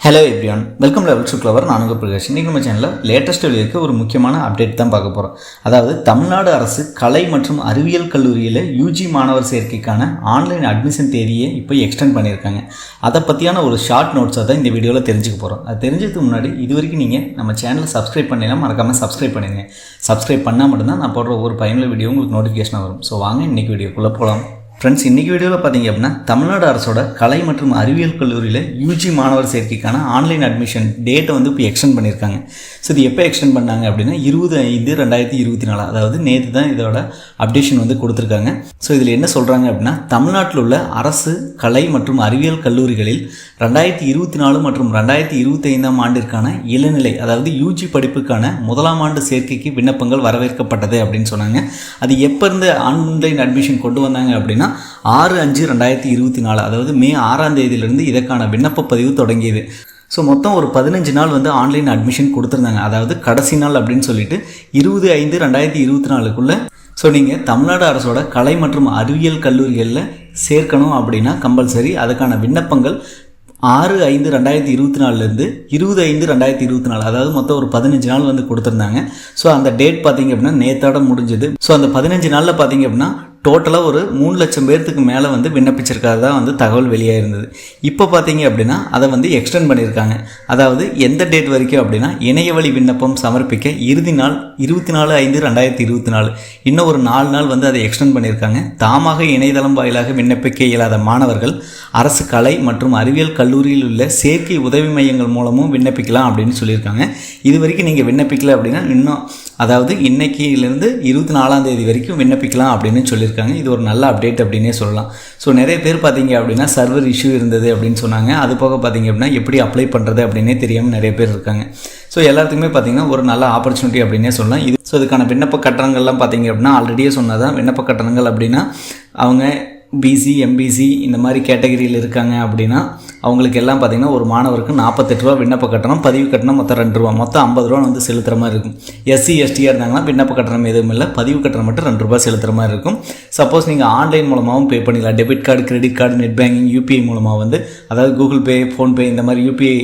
Hello எப்ரியான் welcome லெவல் சுக்லவர் நானுங்க பிரகாஷ். இன்றைக்கி நம்ம சேனலில் லேட்டஸ்ட் இருக்க ஒரு முக்கியமான அப்டேட் தான் பார்க்க போகிறோம் அதாவது தமிழ்நாடு அரசு கலை மற்றும் அறிவியல் கல்லூரியில் யூஜி மாணவர் சேர்க்கைக்கான ஆன்லைன் அட்மிஷன் தேதியை இப்போ எக்ஸ்டெண்ட் பண்ணியிருக்காங்க. அதை பற்றியான ஒரு ஷார்ட் நோட்ஸை தான் இந்த வீடியோவில் தெரிஞ்சுக்க போகிறோம் அது தெரிஞ்சதுக்கு முன்னாடி இது வரைக்கும் நீங்கள் நம்ம சேனலை சப்ஸ்கிரைப் பண்ணலாம் மறக்காமல் சப்ஸ்கிரைப் பண்ணிடுங்க சப்ஸ்கிரைப் பண்ணால் மட்டும்தான் நான் போடுற ஒரு பயனுள்ள வீடியோ உங்களுக்கு நோட்டிஃபிகேஷன் வரும். ஸோ வாங்க இன்றைக்கி வீடியோக்குள்ளே போகலாம் ஃப்ரெண்ட்ஸ் இன்றைக்கி வீடியோவில் பார்த்தீங்க அப்படின்னா தமிழ்நாடு அரசோட கலை மற்றும் அறிவியல் கல்லூரியில் யூஜி மாணவர் சேர்க்கைக்கான ஆன்லைன் அட்மிஷன் டேட்டை வந்து இப்போ எக்ஸ்டெண்ட் பண்ணியிருக்காங்க. ஸோ இது எப்போ எக்ஸ்டெண்ட் பண்ணாங்க அப்படின்னா இருபது ஐந்து ரெண்டாயிரத்தி இருபத்தி நாலு. அதாவது நேற்று தான் இதோட அப்டேஷன் வந்து கொடுத்துருக்காங்க. ஸோ இதில் என்ன சொல்கிறாங்க அப்படின்னா தமிழ்நாட்டில் உள்ள அரசு கலை மற்றும் அறிவியல் கல்லூரிகளில் ரெண்டாயிரத்தி இருபத்தி நாலு மற்றும் ரெண்டாயிரத்தி இருபத்தி ஐந்தாம் ஆண்டிற்கான இளநிலை அதாவது யூஜி படிப்புக்கான முதலாம் ஆண்டு சேர்க்கைக்கு விண்ணப்பங்கள் வரவேற்கப்பட்டது அப்படின்னு சொன்னாங்க. அது எப்போ இருந்து ஆன்லைன் அட்மிஷன் கொண்டு வந்தாங்க அப்படின்னா ஆறு அஞ்சு ரெண்டாயிரத்தி இருபத்தி நாலு அதாவது மே ஆறாம் தேதியிலிருந்து இதற்கான விண்ணப்ப பதிவு தொடங்கியது. ஸோ மொத்தம் ஒரு பதினஞ்சு நாள் வந்து ஆன்லைன் அட்மிஷன் கொடுத்துருந்தாங்க. அதாவது கடைசி நாள் அப்படின்னு சொல்லிட்டு இருபது ஐந்து ரெண்டாயிரத்தி இருபத்தி நாலுக்குள்ளே ஸோ நீங்கள் தமிழ்நாடு அரசோட கலை மற்றும் அறிவியல் கல்லூரிகளில் சேர்க்கணும் அப்படின்னா கம்பல்சரி அதுக்கான விண்ணப்பங்கள் ஆறு ஐந்து ரெண்டாயிரத்தி இருபத்தி நாலுலேருந்து இருபது ஐந்து ரெண்டாயிரத்தி இருபத்தி நாலு அதாவது மொத்தம் ஒரு பதினஞ்சு நாள் வந்து கொடுத்துருந்தாங்க. ஸோ அந்த டேட் பார்த்தீங்க அப்படின்னா நேத்தோட முடிஞ்சது. ஸோ அந்த பதினஞ்சு நாளில் பார்த்தீங்க அப்படின்னா டோட்டலாக ஒரு மூணு லட்சம் பேர்த்துக்கு மேலே வந்து விண்ணப்பிச்சிருக்காது தான் வந்து தகவல் வெளியாக இருந்தது இப்போ பார்த்தீங்க அப்படின்னா அதை வந்து எக்ஸ்டெண்ட் பண்ணியிருக்காங்க. அதாவது எந்த டேட் வரைக்கும் அப்படின்னா இணையவழி விண்ணப்பம் சமர்ப்பிக்க இறுதி நாள் இருபத்தி நாலு ஐந்து ரெண்டாயிரத்தி இருபத்தி நாலு இன்னும் ஒரு நாலு நாள் வந்து அதை எக்ஸ்டெண்ட் பண்ணியிருக்காங்க. தாமாக இணையதளம் வாயிலாக விண்ணப்பிக்க இயலாத மாணவர்கள் அரசு கலை மற்றும் அறிவியல் கல்லூரியில் உள்ள சேர்க்கை உதவி மையங்கள் மூலமும் விண்ணப்பிக்கலாம் அப்படின்னு சொல்லியிருக்காங்க. இது வரைக்கும் நீங்கள் விண்ணப்பிக்கல அப்படின்னா இன்னும் அதாவது இன்றைக்கிலேருந்து இருபத்தி நாலாம் தேதி வரைக்கும் விண்ணப்பிக்கலாம் அப்படின்னு சொல்லியிருக்காங்க. இது ஒரு நல்ல அப்டேட் அப்படின்னே சொல்லலாம். ஸோ நிறைய பேர் பார்த்தீங்க அப்படின்னா சர்வர் இஷ்யூ இருந்தது அப்படின்னு சொன்னாங்க. அது போக பார்த்தீங்க அப்படின்னா எப்படி அப்ளை பண்ணுறது அப்படின்னே தெரியாமல் நிறைய பேர் இருக்காங்க. ஸோ எல்லாத்துக்குமே பார்த்தீங்கன்னா ஒரு நல்ல ஆப்பர்ச்சுனிட்டி அப்படின்னே சொல்லலாம். இது ஸோ இதுக்கான விண்ணப்ப கட்டணங்கள்லாம் பார்த்தீங்க அப்படின்னா ஆல்ரெடியே சொன்னதான் விண்ணப்ப கட்டணங்கள் அப்படின்னா அவங்க பிசி எம்பிசி இந்த மாதிரி கேட்டகரியில் இருக்காங்க அப்படின்னா அவங்களுக்கு எல்லாம் பார்த்திங்கன்னா ஒரு மாணவருக்கு நாற்பத்தெட்டு ரூபா விண்ணப்ப கட்டணம் பதிவு கட்டணம் மொத்தம் ரெண்டு ரூபா. மொத்தம் ஐம்பது ரூபா வந்து செலுத்துகிற மாதிரி இருக்கும். எஸ்சி எஸ்டியாக இருந்தாங்கன்னா விண்ணப்ப கட்டணம் எதுவும் இல்லை. பதிவு கட்டணம் மட்டும் ரெண்டு ரூபா செலுத்துகிற மாதிரி இருக்கும். சப்போஸ் நீங்கள் ஆன்லைன் மூலமாகவும் பே பண்ணிக்கலாம் debit card credit card net banking UPI மூலமாக வந்து அதாவது கூகுள் பே ஃபோன்பே இந்த மாதிரி யூபிஐ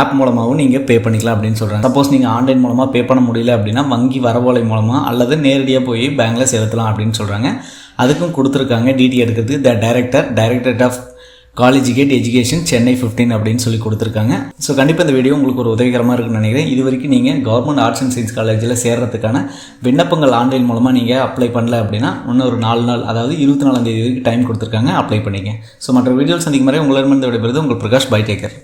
ஆப் மூலமாகவும் நீங்கள் பே பண்ணிக்கலாம் அப்படின்னு சொல்கிறாங்க சப்போஸ் நீங்கள் ஆன்லைன் மூலமாக பே பண்ண முடியல அப்படின்னா வங்கி வரவோலை மூலமாக அல்லது நேரடியாக போய் பேங்க்கில் செலுத்தலாம் அப்படின்னு சொல்கிறாங்க அதுக்கும் கொடுத்துருக்காங்க டிடி எடுக்கிறதுக்கு the director directorate of collegiate education Chennai fifteen அப்படின்னு சொல்லி கொடுத்துருக்காங்க. ஸோ கண்டிப்பாக இந்த வீடியோ உங்களுக்கு ஒரு உதவிகரமாக இருக்குன்னு நினைக்கிறேன். இது வரைக்கும் நீங்கள் கவர்மெண்ட் ஆர்ட்ஸ் அண்ட் சயின்ஸ் காலேஜில் சேர்றதுக்கான விண்ணப்பங்கள் ஆன்லைன் மூலமாக நீங்கள் அப்ளை பண்ணல அப்படின்னா இன்னும் ஒரு நாலு நாள் அதாவது இருபத்தி நாலாம் தேதி வரைக்கும் டைம் கொடுத்துருக்காங்க. அப்ளை பண்ணிங்க ஸோ மற்ற வீடியோஸ் சந்திக்கும் மாதிரி உங்களிடமிருந்து விடைபெறுது உங்கள் பிரகாஷ் பை டேக்கர்